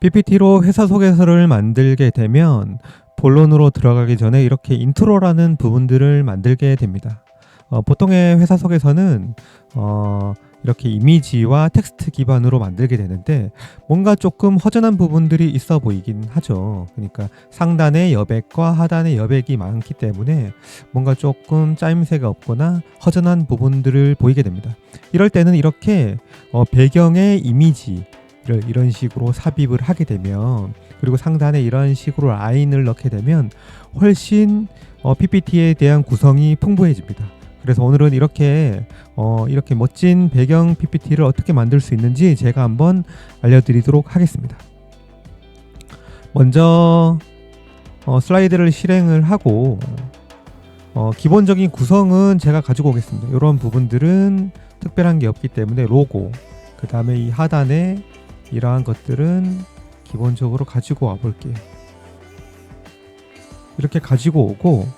PPT로 회사 소개서를 만들게 되면 본론으로 들어가기 전에 이렇게 인트로라는 부분들을 만들게 됩니다. 어, 보통의 회사 소개서는 어, 이렇게 이미지와 텍스트 기반으로 만들게 되는데 뭔가 조금 허전한 부분들이 있어 보이긴 하죠. 그러니까 상단에 여백과 하단에 여백이 많기 때문에 뭔가 조금 짜임새가 없거나 허전한 부분들을 보이게 됩니다. 이럴 때는 이렇게 어, 배경의 이미지 를 이런 식으로 삽입을 하게 되면 그리고 상단에 이런 식으로 라인을 넣게 되면 훨씬 어, PPT에 대한 구성이 풍부해집니다. 그래서 오늘은 이렇게 어, 이렇게 멋진 배경 PPT를 어떻게 만들 수 있는지 제가 한번 알려드리도록 하겠습니다. 먼저 어, 슬라이드를 실행을 하고 어, 기본적인 구성은 제가 가지고 오겠습니다. 이런 부분들은 특별한 게 없기 때문에 로고 그 다음에 이 하단에 이러한 것들은 기본적으로 가지고 와 볼게요. 이렇게 가지고 오고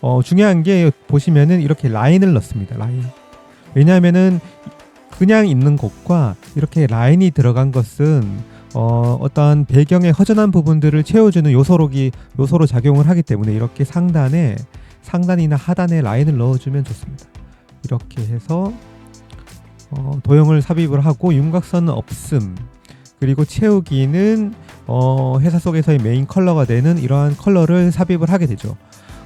어, 중요한 게 보시면은 이렇게 라인을 넣습니다. 라인. 왜냐하면은 그냥 있는 것과 이렇게 라인이 들어간 것은 어, 어떤 배경의 허전한 부분들을 채워주는 요소로기 요소로 작용을 하기 때문에 이렇게 상단에 상단이나 하단에 라인을 넣어주면 좋습니다. 이렇게 해서 어, 도형을 삽입을 하고 윤곽선은 없음 그리고 채우기는 어, 회사 속에서의 메인 컬러가 되는 이러한 컬러를 삽입을 하게 되죠.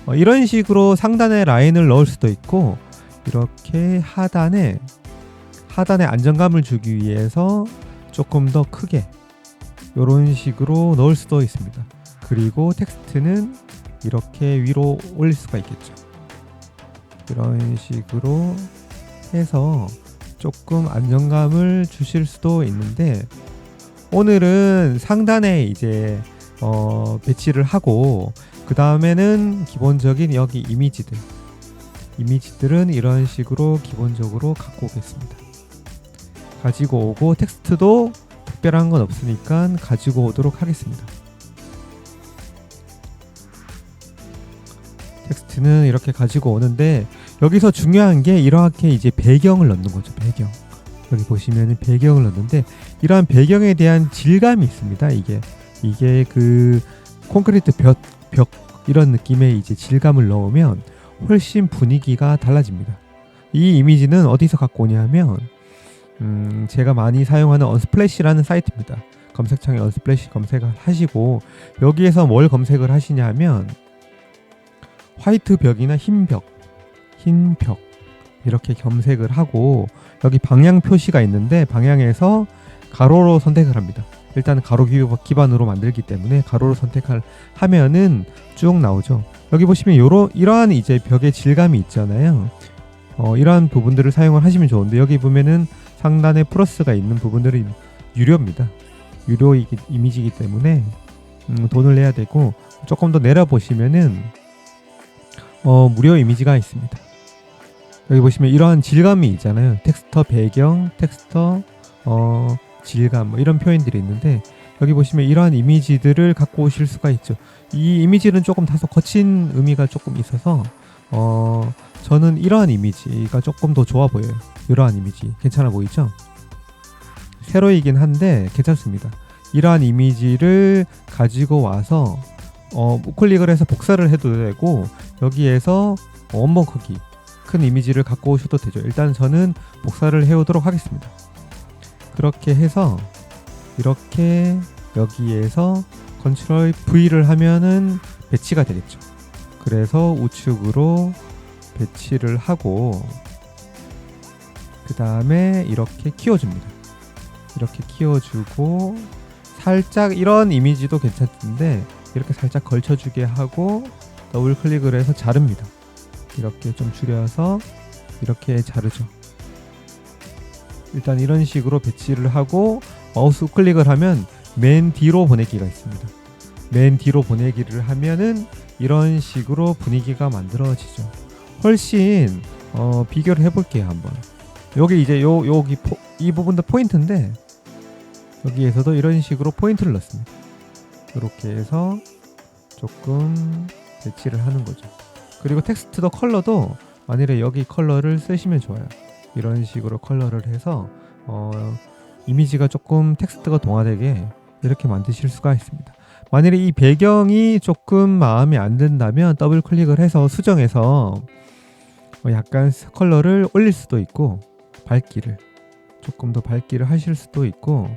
어, 이런 식으로 상단에 라인을 넣을 수도 있고 이렇게 하단에 하단에 안정감을 주기 위해서 조금 더 크게 이런 식으로 넣을 수도 있습니다. 그리고 텍스트는 이렇게 위로 올릴 수가 있겠죠. 이런 식으로 해서 조금 안정감을 주실 수도 있는데 오늘은 상단에 이제 어, 배치를 하고 그 다음에는 기본적인 여기 이미지들 이미지들은 이런 식으로 기본적으로 갖고 오겠습니다. 가지고 오고 텍스트도 특별한 건 없으니까 가지고 오도록 하겠습니다. 텍스트는 이렇게 가지고 오는데 여기서 중요한 게 이렇게 이제 배경을 넣는 거죠. 배경. 여기 보시면 배경을 넣는데 이러한 배경에 대한 질감이 있습니다. 이게 이게 그 콘크리트 벽, 벽 이런 느낌의 이제 질감을 넣으면 훨씬 분위기가 달라집니다. 이 이미지는 어디서 갖고 오냐면 음, 제가 많이 사용하는 언스플래시라는 사이트입니다. 검색창에 언스플래시 검색을 하시고 여기에서 뭘 검색을 하시냐면 화이트 벽이나 흰 벽, 흰 벽 이렇게 검색을 하고 여기 방향 표시가 있는데 방향에서 가로로 선택을 합니다. 일단 가로 기반으로 만들기 때문에 가로로 선택을 하면은 쭉 나오죠. 여기 보시면 요러 이러한 이제 벽의 질감이 있잖아요. 어, 이러한 부분들을 사용을 하시면 좋은데 여기 보면은 상단에 플러스가 있는 부분들이 유료입니다. 유료 이미지이기 때문에 음, 돈을 내야 되고 조금 더 내려 보시면은 어, 무료 이미지가 있습니다. 여기 보시면 이러한 질감이 있잖아요. 텍스터 배경, 텍스터 어, 질감 뭐 이런 표현들이 있는데 여기 보시면 이러한 이미지들을 갖고 오실 수가 있죠. 이 이미지는 조금 다소 거친 의미가 조금 있어서 어, 저는 이러한 이미지가 조금 더 좋아 보여요. 이러한 이미지 괜찮아 보이죠? 세로이긴 한데 괜찮습니다. 이러한 이미지를 가지고 와서 어, 우클릭을 해서 복사를 해도 되고 여기에서 원본 크기 큰 이미지를 갖고 오셔도 되죠. 일단 저는 복사를 해오도록 하겠습니다. 그렇게 해서 이렇게 여기에서 컨트롤 V를 하면은 배치가 되겠죠. 그래서 우측으로 배치를 하고 그 다음에 이렇게 키워줍니다. 이렇게 키워주고 살짝 이런 이미지도 괜찮은데 이렇게 살짝 걸쳐주게 하고 더블 클릭을 해서 자릅니다. 이렇게 좀 줄여서 이렇게 자르죠. 일단 이런 식으로 배치를 하고 마우스 클릭을 하면 맨 뒤로 보내기가 있습니다. 맨 뒤로 보내기를 하면은 이런 식으로 분위기가 만들어지죠. 훨씬 어, 비교를 해볼게요 한번. 여기 이제 요 여기 포, 이 부분도 포인트인데 여기에서도 이런 식으로 포인트를 넣습니다. 이렇게 해서 조금 배치를 하는 거죠. 그리고 텍스트도 컬러도 만일에 여기 컬러를 쓰시면 좋아요. 이런 식으로 컬러를 해서 어, 이미지가 조금 텍스트가 동화되게 이렇게 만드실 수가 있습니다. 만일에 이 배경이 조금 마음에 안 든다면 더블 클릭을 해서 수정해서 어, 약간 컬러를 올릴 수도 있고 밝기를 조금 더 밝기를 하실 수도 있고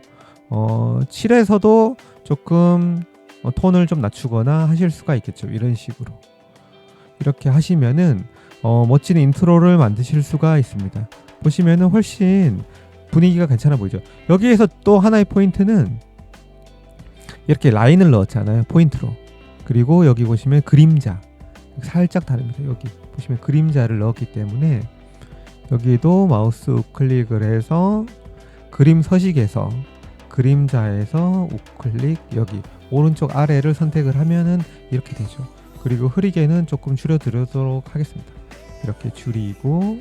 어, 칠에서도 조금 어, 톤을 좀 낮추거나 하실 수가 있겠죠. 이런 식으로 이렇게 하시면은 어, 멋진 인트로를 만드실 수가 있습니다. 보시면은 훨씬 분위기가 괜찮아 보이죠. 여기에서 또 하나의 포인트는 이렇게 라인을 넣었잖아요. 포인트로. 그리고 여기 보시면 그림자 살짝 다릅니다. 여기 보시면 그림자를 넣었기 때문에 여기도 마우스 우클릭을 해서 그림 서식에서 그림자에서 우클릭 여기 오른쪽 아래를 선택을 하면은 이렇게 되죠. 그리고 흐리게는 조금 줄여드리도록 하겠습니다. 이렇게 줄이고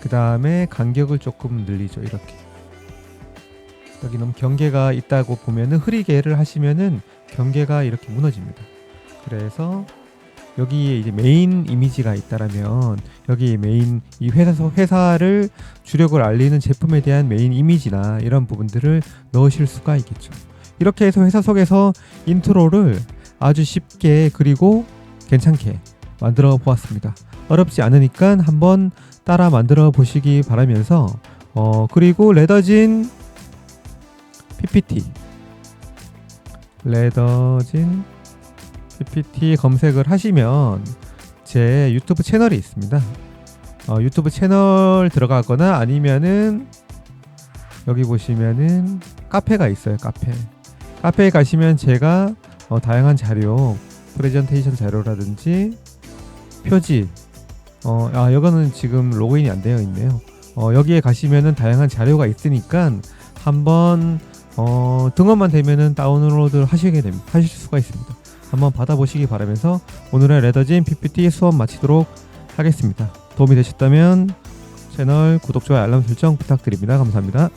그 다음에 간격을 조금 늘리죠. 이렇게 여기 너무 경계가 있다고 보면은 흐리게를 하시면은 경계가 이렇게 무너집니다. 그래서 여기에 이제 메인 이미지가 있다라면 여기 메인 이 회사 회사를 주력을 알리는 제품에 대한 메인 이미지나 이런 부분들을 넣으실 수가 있겠죠. 이렇게 해서 회사 속에서 인트로를 아주 쉽게 그리고 괜찮게 만들어 보았습니다. 어렵지 않으니까 한번 따라 만들어 보시기 바라면서 어 그리고 레더진 PPT 레더진 PPT 검색을 하시면 제 유튜브 채널이 있습니다. 어, 유튜브 채널 들어가거나 아니면은 여기 보시면은 카페가 있어요. 카페. 카페에 가시면 제가 어, 다양한 자료, 프레젠테이션 자료라든지 표지. 어, 아, 이거는 지금 로그인이 안 되어 있네요. 어, 여기에 가시면은 다양한 자료가 있으니까 한번 어, 등원만 되면은 다운로드 하시게 됩니다. 하실 수가 있습니다. 한번 받아보시기 바라면서 오늘의 레더진 PPT 수업 마치도록 하겠습니다. 도움이 되셨다면 채널 구독, 좋아요, 알람 설정 부탁드립니다. 감사합니다.